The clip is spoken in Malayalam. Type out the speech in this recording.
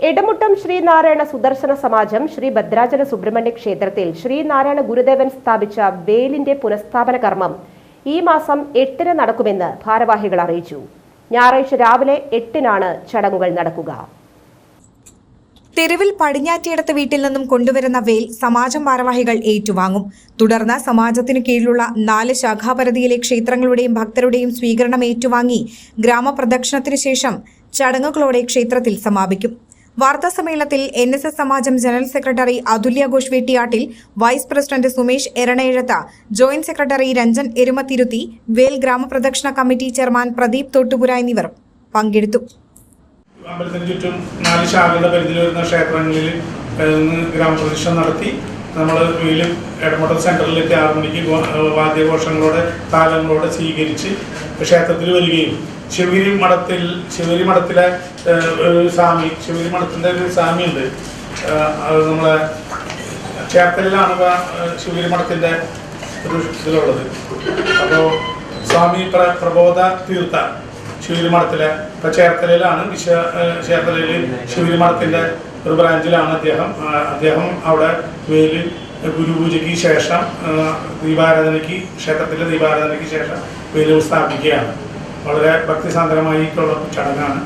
ഇടമുട്ടം ശ്രീനാരായണ സുദർശന സമാജം ശ്രീ ഭദ്രാചല സുബ്രഹ്മണ്യ ക്ഷേത്രത്തിൽ ശ്രീനാരായണ ഗുരുദേവൻ സ്ഥാപിച്ച വേലിന്റെ പുനഃസ്ഥാപന കർമ്മം ഈ മാസം എട്ടിന് നടക്കുമെന്ന് ഭാരവാഹികൾ അറിയിച്ചു. ഞായറാഴ്ച രാവിലെ എട്ടിനാണ് ചടങ്ങുകൾ നടക്കുക. തെരുവിൽ പടിഞ്ഞാറ്റിയടത്ത് വീട്ടിൽ നിന്നും കൊണ്ടുവരുന്ന വേൽ സമാജം ഭാരവാഹികൾ ഏറ്റുവാങ്ങും. തുടർന്ന് സമാജത്തിനു കീഴിലുള്ള നാല് ശാഖാപരിധിയിലെ ക്ഷേത്രങ്ങളുടെയും ഭക്തരുടെയും സ്വീകരണം ഏറ്റുവാങ്ങി ഗ്രാമപ്രദക്ഷിണത്തിനു ശേഷം ചടങ്ങുകളോടെ ക്ഷേത്രത്തിൽ സമാപിക്കും. വാർത്താ സമ്മേളനത്തിൽ എൻ എസ് എസ് സമാജം general secretary Athulya Ghosh Vettiyattil vice president Sumesh എരണയഴത്ത joint secretary Ranjan Erumathiruthi വേൽ ഗ്രാമപ്രദക്ഷിണ കമ്മിറ്റി ചെയർമാൻ പ്രദീപ് തോട്ടുപുര എന്നിവർ പങ്കെടുത്തു. അമ്പലത്തിന് ചുറ്റും നാല് ശാഖകളുടെ പരിധിയിൽ വരുന്ന ക്ഷേത്രങ്ങളിൽ ഗ്രാമപ്രദക്ഷിണം നടത്തി. നമ്മൾ വീലും ഇടമുട്ടൽ സെന്ററിലേക്ക് ആറ് വാദ്യഘോഷങ്ങളോടെ താലങ്ങളോടെ സ്വീകരിച്ച് ക്ഷേത്രത്തിൽ വരികയും. ശിവഗിരി മഠത്തിൽ ശിവഗിരി മഠത്തിലെ സ്വാമി ശിവഗിരി മഠത്തിന്റെ ഒരു സ്വാമിയുണ്ട്. നമ്മളെ ചേർത്തലിലാണ് ശിവഗിരി മഠത്തിന്റെ ഒരു ഇതിലുള്ളത്. അപ്പോൾ സ്വാമി പ്ര പ്രബോധ തീർത്ഥ ശിവഗിരി മഠത്തിലെ ഇപ്പം ചേർത്തലയിലാണ് വിശ്വ ചേർത്തലയിൽ ശിവഗിരി മഠത്തിന്റെ ഒരു ബ്രാഞ്ചിലാണ് അദ്ദേഹം. അദ്ദേഹം അവിടെ വെയിലിൽ ഗുരുപൂജയ്ക്ക് ശേഷം ദീപാരാധനയ്ക്ക് ക്ഷേത്രത്തിലെ ദീപാരാധനയ്ക്ക് ശേഷം വേൽ സ്ഥാപിക്കുകയാണ് വളരെ ഭക്തിസാന്ദ്രമായിട്ടുള്ള ചടങ്ങാണ്.